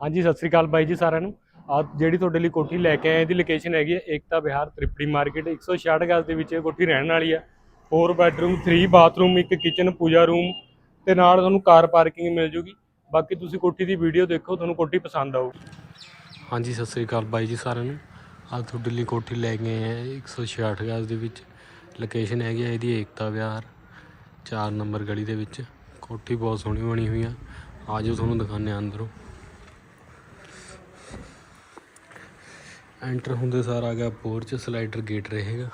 ਹਾਂਜੀ, ਸਤਿ ਸ੍ਰੀ ਅਕਾਲ ਬਾਈ ਜੀ ਸਾਰਿਆਂ ਨੂੰ। ਆ ਜਿਹੜੀ ਤੁਹਾਡੇ ਲਈ ਕੋਠੀ ਲੈ ਕੇ ਆਏ, ਇਹਦੀ ਲੋਕੇਸ਼ਨ ਹੈਗੀ ਹੈ ਏਕਤਾ ਵਿਹਾਰ ਤ੍ਰਿਪੜੀ ਮਾਰਕੀਟ 166 ਗਜ਼ ਦੇ ਵਿੱਚ ਇਹ ਕੋਠੀ ਰਹਿਣ ਵਾਲੀ ਆ 4 ਬੈਡਰੂਮ 3 ਬਾਥਰੂਮ ਇੱਕ ਕਿਚਨ ਪੂਜਾ ਰੂਮ ਤੇ ਨਾਲ ਤੁਹਾਨੂੰ ਕਾਰ ਪਾਰਕਿੰਗ ਮਿਲ ਜੂਗੀ। ਬਾਕੀ ਤੁਸੀਂ ਕੋਠੀ ਦੀ ਵੀਡੀਓ ਦੇਖੋ, ਤੁਹਾਨੂੰ ਕੋਠੀ ਪਸੰਦ ਆਊਗੀ। ਹਾਂਜੀ, ਸਤਿ ਸ੍ਰੀ ਅਕਾਲ ਬਾਈ ਜੀ ਸਾਰਿਆਂ ਨੂੰ। ਆ ਤੁਹਾਡੇ ਲਈ ਕੋਠੀ ਲੈ ਕੇ ਆਏ ਆ 166 ਗਜ਼ ਦੇ ਵਿੱਚ। ਲੋਕੇਸ਼ਨ ਹੈਗੀ ਹੈ ਇਹਦੀ ਏਕਤਾ ਵਿਹਾਰ 4 ਨੰਬਰ ਗਲੀ ਦੇ ਵਿੱਚ। ਕੋਠੀ ਬਹੁਤ ਸੋਹਣੀ ਬਣੀ ਹੋਈ ਆ। ਆਜੋ ਤੁਹਾਨੂੰ ਦਿਖਾਉਂਦੇ ਆ ਅੰਦਰੋਂ। ਐਂਟਰ ਹੁੰਦੇ ਸਾਰ ਆ ਗਿਆ ਪੋਰਚ, ਸਲਾਈਡਰ ਗੇਟ ਰਹੇਗਾ।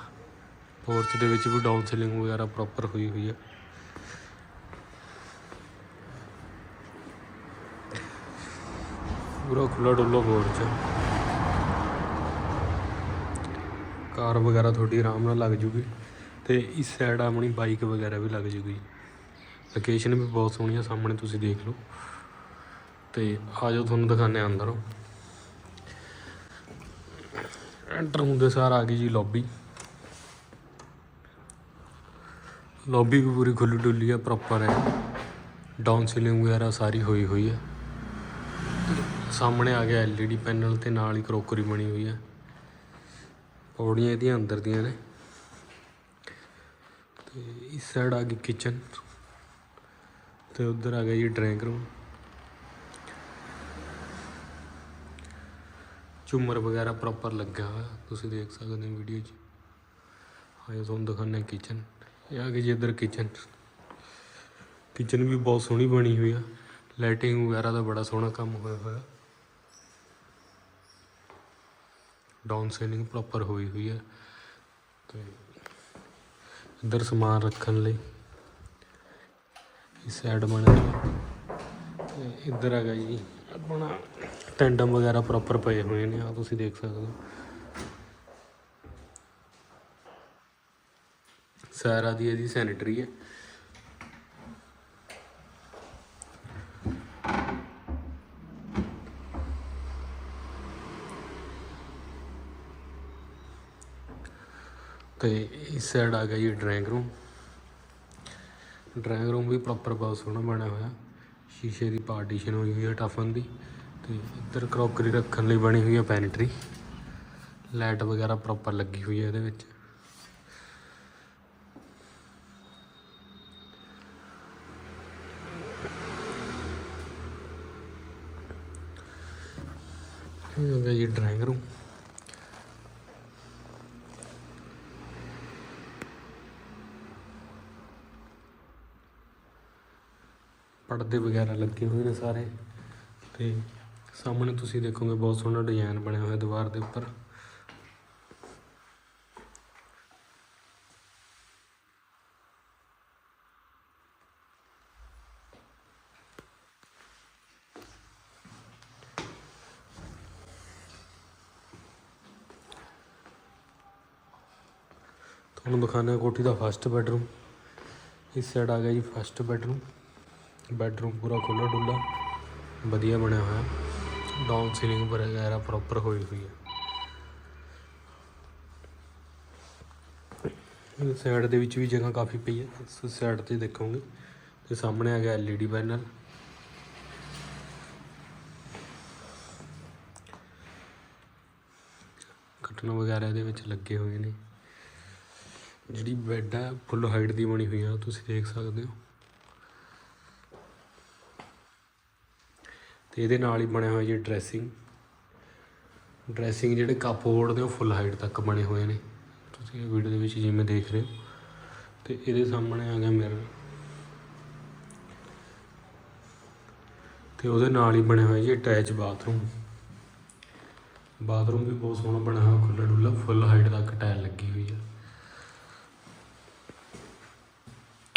ਪੋਰਚ ਦੇ ਵਿੱਚ ਵੀ ਡਾਊਨ ਸੀਲਿੰਗ ਵਗੈਰਾ ਪ੍ਰੋਪਰ ਹੋਈ ਹੋਈ ਹੈ ਪੂਰਾ ਖੁੱਲਾ ਡੁੱਲਾ ਪੋਰਚ ਕਾਰ ਵਗੈਰਾ ਤੁਹਾਡੀ ਆਰਾਮ ਨਾਲ ਲੱਗ ਜੂਗੀ ਤੇ ਇਸ ਸਾਈਡ ਆਪਣੀ ਬਾਈਕ ਵਗੈਰਾ ਵੀ ਲੱਗ ਜੂਗੀ। ਲੋਕੇਸ਼ਨ ਵੀ ਬਹੁਤ ਸੋਹਣੀ ਆ, ਸਾਹਮਣੇ ਤੁਸੀਂ ਦੇਖ ਲਓ। ਤੇ ਆਜੋ ਤੁਹਾਨੂੰ ਦਿਖਾਉਂਦੇ ਹਾਂ ਅੰਦਰੋਂ। ਐਂਟਰ ਹੁੰਦੇ ਸਾਰ ਆ ਗਈ ਜੀ ਲੌਬੀ ਲੌਬੀ ਵੀ ਪੂਰੀ ਖੁੱਲੀ ਡੁੱਲੀ ਹੈ ਪ੍ਰੋਪਰ ਹੈ। ਡਾਊਨ ਸੀਲਿੰਗ ਵਗੈਰਾ ਸਾਰੀ ਹੋਈ ਹੋਈ ਹੈ ਸਾਹਮਣੇ ਆ ਗਿਆ ਐਲਈਡੀ ਪੈਨਲ ਤੇ ਨਾਲ ਹੀ ਕਰੋਕਰੀ ਬਣੀ ਹੋਈ ਹੈ ਪੌੜੀਆਂ ਇਹਦੀਆਂ ਅੰਦਰ ਦੀਆਂ ਨੇ। ਤੇ ਇਸ ਸਾਈਡ ਆ ਗਈ ਕਿਚਨ ਤੇ ਉਧਰ ਆ ਗਿਆ ਜੀ ਡਰਾਇੰਗ ਰੂਮ ਝੂਮਰ ਵਗੈਰਾ ਪ੍ਰੋਪਰ ਲੱਗਿਆ ਹੋਇਆ। ਤੁਸੀਂ ਦੇਖ ਸਕਦੇ ਹੋ ਵੀਡੀਓ 'ਚ। ਆਇਓ ਤੁਹਾਨੂੰ ਦਿਖਾਉਂਦੇ ਕਿਚਨ ਇਹ ਆ ਗਈ ਜੀ ਇੱਧਰ ਕਿਚਨ ਕਿਚਨ ਵੀ ਬਹੁਤ ਸੋਹਣੀ ਬਣੀ ਹੋਈ ਆ। ਲਾਈਟਿੰਗ ਵਗੈਰਾ ਦਾ ਬੜਾ ਸੋਹਣਾ ਕੰਮ ਹੋਇਆ ਹੋਇਆ। ਡਾਊਨ ਸੀਲਿੰਗ ਪ੍ਰੋਪਰ ਹੋਈ ਹੋਈ ਹੈ ਤੇ ਇੱਧਰ ਸਮਾਨ ਰੱਖਣ ਲਈ। ਇਸ ਸਾਈਡ ਬਣਿਆ ਤੇ ਇੱਧਰ ਹੈਗਾ ਜੀ ਆਪਣਾ ਟੈਂਡਮ ਵਗੈਰਾ ਪ੍ਰੋਪਰ ਪਏ ਹੋਏ ਨੇ ਆ ਤੁਸੀਂ ਦੇਖ ਸਕਦੇ ਹੋ। ਸਾਰਾ ਦੀ ਇਹਦੀ ਸੈਨੀਟਰੀ ਹੈ। ਤੇ ਇਸ ਸਾਈਡ ਆ ਗਿਆ ਜੀ ਡਰਾਇੰਗ ਰੂਮ ਡਰਾਇੰਗ ਰੂਮ ਵੀ ਪ੍ਰੋਪਰ ਬਹੁਤ ਸੋਹਣਾ ਬਣਿਆ ਹੋਇਆ। ਸ਼ੀਸ਼ੇ ਦੀ ਪਾਰਟੀਸ਼ਨ ਹੋਈ ਹੋਈ ਹੈ ਟਫਨ ਦੀ। ਤੇ ਇੱਧਰ ਕਰੋਕਰੀ ਰੱਖਣ ਲਈ ਬਣੀ ਹੋਈ ਹੈ ਪੈਨਟਰੀ ਲਾਈਟ ਵਗੈਰਾ ਪ੍ਰੋਪਰ ਲੱਗੀ ਹੋਈ ਹੈ ਇਹਦੇ ਵਿੱਚ। ਇਹ ਹੋ ਗਿਆ ਜੀ ਡਰਾਇੰਗ ਰੂਮ ਪਰਦੇ ਵਗੈਰਾ ਲੱਗੇ ਹੋਏ ਨੇ ਸਾਰੇ। ਤੇ ਸਾਹਮਣੇ ਤੁਸੀਂ ਦੇਖੋਗੇ ਬਹੁਤ ਸੋਹਣਾ ਡਿਜ਼ਾਈਨ ਬਣਿਆ ਹੋਇਆ ਦੀਵਾਰ ਦੇ ਉੱਪਰ। ਤੁਹਾਨੂੰ ਦਿਖਾਉਂਦੇ ਹਾਂ ਕੋਠੀ ਦਾ ਫਸਟ ਬੈਡਰੂਮ ਇਸ ਸਾਈਡ ਆ ਗਿਆ ਜੀ ਫਸਟ ਬੈਡਰੂਮ ਬੈਡਰੂਮ ਪੂਰਾ ਖੁੱਲਾ ਡੁੱਲਾ ਵਧੀਆ ਬਣਿਆ ਹੋਇਆ। ਡਾਊਨ ਸੀਲਿੰਗ ਵਗੈਰਾ ਪ੍ਰੋਪਰ ਹੋਈ ਹੋਈ ਹੈ। ਸਾਈਡ ਦੇ ਵਿੱਚ ਵੀ ਜਗ੍ਹਾ ਕਾਫੀ ਪਈ ਹੈ। ਇਸ ਸਾਈਡ ਤੇ ਦੇਖੋਗੇ ਤੇ ਸਾਹਮਣੇ ਆ ਗਿਆ ਐਲਈਡੀ ਪੈਨਲ ਕਟਨ ਵਗੈਰਾ ਇਹਦੇ ਵਿੱਚ ਲੱਗੇ ਹੋਏ ਨੇ। ਜਿਹੜੀ ਬੈੱਡ ਹੈ ਫੁੱਲ ਹਾਈਟ ਦੀ ਬਣੀ ਹੋਈ ਆ, ਤੁਸੀਂ ਦੇਖ ਸਕਦੇ ਹੋ। ਤੇ ਇਹਦੇ ਨਾਲ ਹੀ ਬਣਿਆ ਹੋਇਆ ਜੀ ਡਰੈਸਿੰਗ। ਡਰੈਸਿੰਗ ਜਿਹੜੇ ਕੱਪ ਹੋਲਡ ਨੇ ਉਹ ਫੁੱਲ ਹਾਈਟ ਤੱਕ ਬਣੇ ਹੋਏ ਨੇ। ਤੁਸੀਂ ਇਹ ਵੀਡੀਓ ਦੇ ਵਿੱਚ ਜਿਵੇਂ ਦੇਖ ਰਹੇ ਹੋ। ਤੇ ਇਹਦੇ ਸਾਹਮਣੇ ਆ ਗਿਆ ਮਿਰਰ ਤੇ ਉਹਦੇ ਨਾਲ ਹੀ ਬਣਿਆ ਹੋਇਆ ਜੀ ਅਟੈਚ ਬਾਥਰੂਮ ਬਾਥਰੂਮ ਵੀ ਬਹੁਤ ਸੋਹਣਾ ਬਣਿਆ ਹੋਇਆ ਖੁੱਲਾ ਡੁੱਲਾ ਫੁੱਲ ਹਾਈਟ ਤੱਕ ਟਾਇਲ ਲੱਗੀ ਹੋਈ ਹੈ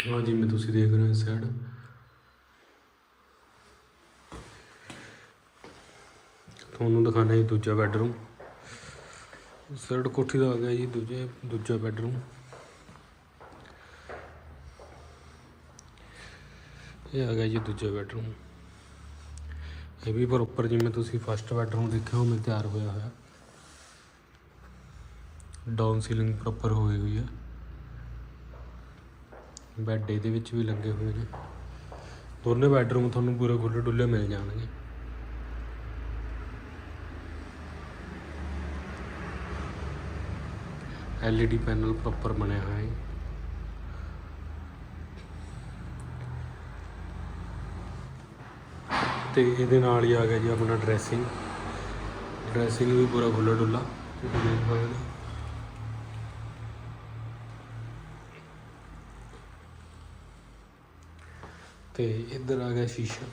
ਹਾਂ ਜਿਵੇਂ ਤੁਸੀਂ ਦੇਖ ਰਹੇ ਹੋ ਇਸ ਸਾਈਡ ਤੁਹਾਨੂੰ ਦਿਖਾਣਾ ਜੀ ਦੂਜਾ ਬੈਡਰੂਮ। ਸਾਈਡ ਕੋਠੀ ਦਾ ਆ ਗਿਆ ਜੀ ਦੂਜੇ, ਦੂਜਾ ਬੈਡਰੂਮ। ਇਹ ਆ ਗਿਆ ਜੀ ਦੂਜਾ ਬੈਡਰੂਮ। ਇਹ ਵੀ ਪ੍ਰੋਪਰ ਜਿਵੇਂ ਤੁਸੀਂ ਫਸਟ ਬੈਡਰੂਮ ਦੇਖਿਆ ਉਵੇਂ ਤਿਆਰ ਹੋਇਆ ਹੋਇਆ। ਡਾਊਨ ਸੀਲਿੰਗ ਪ੍ਰੋਪਰ ਹੋਈ ਹੋਈ ਹੈ ਬੈੱਡ ਇਹਦੇ ਵਿੱਚ ਵੀ ਲੱਗੇ ਹੋਏ ਨੇ। ਦੋਨੇ ਬੈਡਰੂਮ ਤੁਹਾਨੂੰ ਪੂਰੇ ਖੁੱਲੇ ਡੁੱਲੇ ਮਿਲ ਜਾਣਗੇ। ਐਲਈਡੀ ਪੈਨਲ ਪ੍ਰੋਪਰ ਬਣਿਆ ਹੋਇਆ ਹੈ ਤੇ ਇਹਦੇ ਨਾਲ ਹੀ ਆ ਗਿਆ ਜੀ ਆਪਣਾ ਡਰੈਸਿੰਗ ਡਰੈਸਿੰਗ ਵੀ ਪੂਰਾ ਖੁੱਲਾ ਡੁੱਲਾ ਤੁਸੀਂ ਦੇਖ ਸਕਦੇ ਹੋ। ਤੇ ਇੱਧਰ ਆ ਗਿਆ ਸ਼ੀਸ਼ਾ।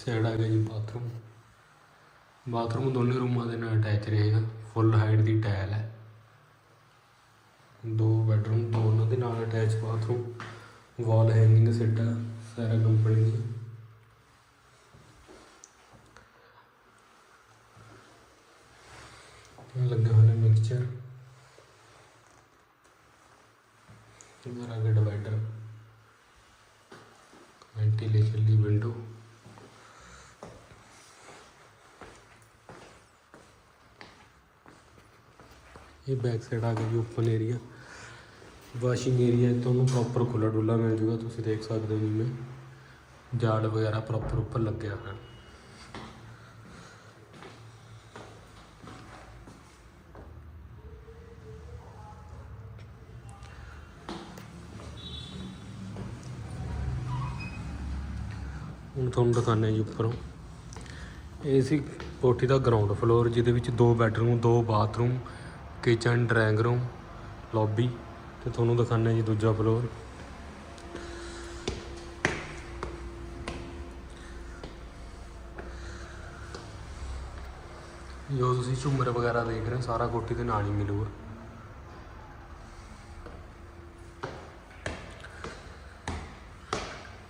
ਸਾਈਡ ਆ ਗਿਆ ਜੀ ਬਾਥਰੂਮ। ਬਾਥਰੂਮ ਦੋਨੇ ਰੂਮਾਂ ਦੇ ਨਾਲ ਅਟੈਚ ਰਹੇਗਾ ਫੁੱਲ ਹਾਈਟ ਦੀ ਟਾਇਲ ਹੈ। ਦੋ ਬੈਡਰੂਮ ਦੋਨਾਂ ਦੇ ਨਾਲ attach bathroom. Wall hanging set ਆ ਸਾਰਾ ਕੰਪਨੀ ਦੀ। ਲੱਗਾ ਹੋਇਆ ਮਿਕਸਚਰ ਇਧਰ ਆ ਗਿਆ ਡਿਵਾਈਡਰ ਵੈਂਟੀਲੇਸ਼ਨ ਦੀ ਵਿੰਡੋ ਇਹ ਬੈਕ ਸਾਈਡ ਆ ਗਿਆ ਜੀ ਓਪਨ ਏਰੀਆ ਵਾਸ਼ਿੰਗ ਏਰੀਆ ਤੁਹਾਨੂੰ ਪ੍ਰੋਪਰ ਖੁੱਲਾ ਡੁੱਲਾ ਮਿਲ ਜੂਗਾ, ਤੁਸੀਂ ਦੇਖ ਸਕਦੇ ਹੋ ਜਿਵੇਂ। ਜਾਲ ਵਗੈਰਾ ਪ੍ਰੋਪਰ ਉੱਪਰ ਲੱਗਿਆ ਹੋਇਆ। ਹੁਣ ਤੁਹਾਨੂੰ ਦਿਖਾਉਂਦੇ ਜੀ ਉੱਪਰੋਂ। ਇਹ ਸੀ ਕੋਠੀ ਦਾ ਗਰਾਊਂਡ ਫਲੋਰ ਜਿਹਦੇ ਵਿੱਚ ਦੋ ਬੈਡਰੂਮ ਦੋ bathroom kitchen, drawing room, lobby ਤੇ ਤੁਹਾਨੂੰ ਦਿਖਾਉਂਦੇ ਜੀ ਦੂਜਾ ਫਲੋਰ। ਜੋ ਤੁਸੀਂ ਝੂਮਰ ਵਗੈਰਾ ਦੇਖ ਰਹੇ ਹੋ, ਸਾਰਾ ਕੋਠੀ ਦੇ ਨਾਲ ਹੀ ਮਿਲੂਗਾ।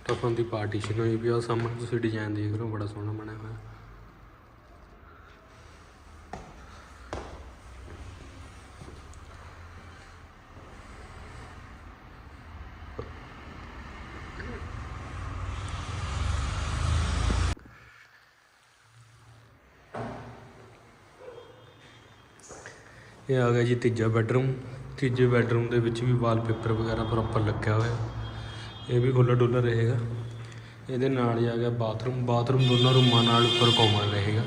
ਟਫਨ ਦੀ ਪਾਰਟੀਸ਼ਨ ਹੋਈ ਵੀ ਆ, ਸਾਹਮਣੇ ਤੁਸੀਂ ਡਿਜ਼ਾਈਨ ਦੇਖ ਰਹੇ ਹੋ, ਬੜਾ ਸੋਹਣਾ ਬਣਿਆ ਹੋਇਆ। ਇਹ ਆ ਗਿਆ ਜੀ ਤੀਜਾ ਬੈਡਰੂਮ। ਤੀਜੇ ਬੈਡਰੂਮ ਦੇ ਵਿੱਚ ਵੀ ਵਾਲਪੇਪਰ ਵਗੈਰਾ ਪ੍ਰੋਪਰ ਲੱਗਿਆ ਹੋਇਆ। ਇਹ ਵੀ ਖੁੱਲ੍ਹਾ ਡੁੱਲਾ ਰਹੇਗਾ। ਇਹਦੇ ਨਾਲ ਹੀ ਆ ਗਿਆ ਬਾਥਰੂਮ। ਬਾਥਰੂਮ ਦੋਨਾਂ ਰੂਮਾਂ ਨਾਲ ਉੱਪਰ ਕੋਮਨ ਰਹੇਗਾ।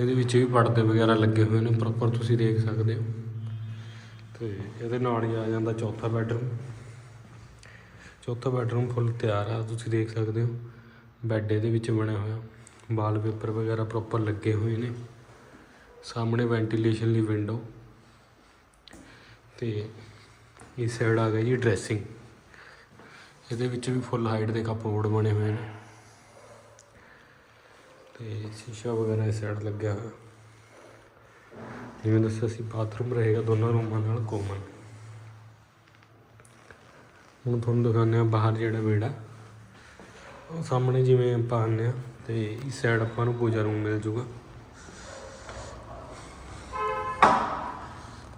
ਇਹਦੇ ਵਿੱਚ ਵੀ ਪਰਦੇ ਵਗੈਰਾ ਲੱਗੇ ਹੋਏ ਨੇ ਪ੍ਰੋਪਰ ਤੁਸੀਂ ਦੇਖ ਸਕਦੇ ਹੋ। ਤੇ ਇਹਦੇ ਨਾਲ ਹੀ ਆ ਜਾਂਦਾ ਚੌਥਾ ਬੈਡਰੂਮ। ਚੌਥਾ ਬੈਡਰੂਮ ਫੁੱਲ ਤਿਆਰ ਆ, ਤੁਸੀਂ ਦੇਖ ਸਕਦੇ ਹੋ। ਬੈੱਡ ਇਹਦੇ ਵਿੱਚ ਬਣਿਆ ਹੋਇਆ। ਵਾਲਪੇਪਰ ਵਗੈਰਾ ਪ੍ਰੋਪਰ ਲੱਗੇ ਹੋਏ ਨੇ। ਸਾਹਮਣੇ ਵੈਂਟੀਲੇਸ਼ਨ ਲਈ ਵਿੰਡੋ ਤੇ ਇਸ ਸਾਈਡ ਆ ਗਿਆ ਜੀ ਡਰੈਸਿੰਗ। ਇਹਦੇ ਵਿੱਚ ਵੀ ਫੁੱਲ ਹਾਈਟ ਦੇ ਕਪਬੋਰਡ ਬਣੇ ਹੋਏ ਨੇ। ਤੇ ਸ਼ੀਸ਼ਾ ਵਗੈਰਾ ਇਸ ਸਾਈਡ ਲੱਗਿਆ ਹੋਇਆ। ਜਿਵੇਂ ਦੱਸਿਆ ਸੀ, ਬਾਥਰੂਮ ਰਹੇਗਾ ਦੋਨਾਂ ਰੂਮਾਂ ਨਾਲ ਕੋਮਨ। ਹੁਣ ਤੁਹਾਨੂੰ ਦਿਖਾਉਂਦੇ ਆ ਬਾਹਰ ਜਿਹੜਾ ਵਿਹੜਾ ਉਹ ਸਾਹਮਣੇ ਜਿਵੇਂ ਆਪਾਂ ਆਉਂਦੇ ਆ ਤੇ ਇਸ ਸਾਈਡ ਆਪਾਂ ਨੂੰ ਪੂਜਾ ਰੂਮ ਮਿਲ ਜੂਗਾ।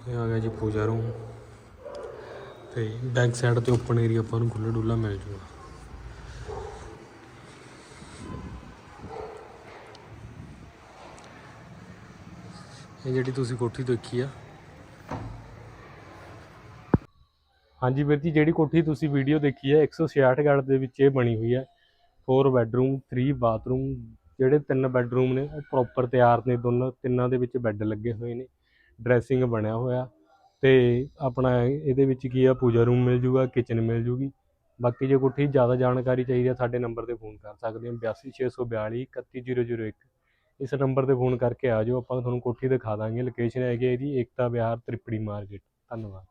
ਇਹ ਆ ਗਿਆ ਜੀ ਪੂਜਾ ਰੂਮ ਤੇ ਬੈਕ ਸਾਈਡ ਤੇ ਓਪਨ ਏਰੀਆ ਆਪਾਂ ਨੂੰ ਖੁੱਲ੍ਹਾ ਡੁੱਲਾ ਮਿਲ ਜੂਗਾ। ਇਹ ਜਿਹੜੀ ਤੁਸੀਂ ਕੋਠੀ ਦੇਖੀ ਆ। ਹਾਂਜੀ ਵੀਰ ਜੀ, ਜਿਹੜੀ ਕੋਠੀ ਤੁਸੀਂ ਵੀਡੀਓ ਦੇਖੀ ਹੈ 166 ਗੜ ਦੇ ਵਿੱਚ ਇਹ ਬਣੀ ਹੋਈ ਹੈ 4 ਬੈੱਡਰੂਮ 3 ਬਾਥਰੂਮ ਜਿਹੜੇ ਤਿੰਨ ਬੈੱਡਰੂਮ ਨੇ, ਉਹ ਪ੍ਰੋਪਰ ਤਿਆਰ ਨੇ ਦੋਨਾਂ, ਤਿੰਨਾਂ ਦੇ ਵਿੱਚ ਬੈੱਡ ਲੱਗੇ ਹੋਏ ਨੇ। ਡਰੈਸਿੰਗ ਬਣਿਆ ਹੋਇਆ ਤੇ ਆਪਣਾ ਇਹਦੇ ਵਿੱਚ ਕੀ ਆ, ਪੂਜਾ ਰੂਮ ਮਿਲ ਜੂਗਾ ਕਿਚਨ ਮਿਲ ਜੂਗੀ। ਬਾਕੀ ਜੇ ਕੋਠੀ ਜ਼ਿਆਦਾ ਜਾਣਕਾਰੀ ਚਾਹੀਦੀ ਹੈ ਸਾਡੇ ਨੰਬਰ ਤੇ ਫੋਨ ਕਰ ਸਕਦੇ ਹੋ। 82642 31001 ਇਸ ਨੰਬਰ ਤੇ ਫੋਨ ਕਰਕੇ ਆ ਜਾਓ, ਆਪਾਂ ਤੁਹਾਨੂੰ ਕੋਠੀ ਦਿਖਾ ਦਾਂਗੇ। ਲੋਕੇਸ਼ਨ ਹੈਗੀ ਹੈ ਇਹਦੀ, ਏਕਤਾ ਵਿਹਾਰ, ਤ੍ਰਿਪੜੀ ਮਾਰਕੀਟ। ਧੰਨਵਾਦ।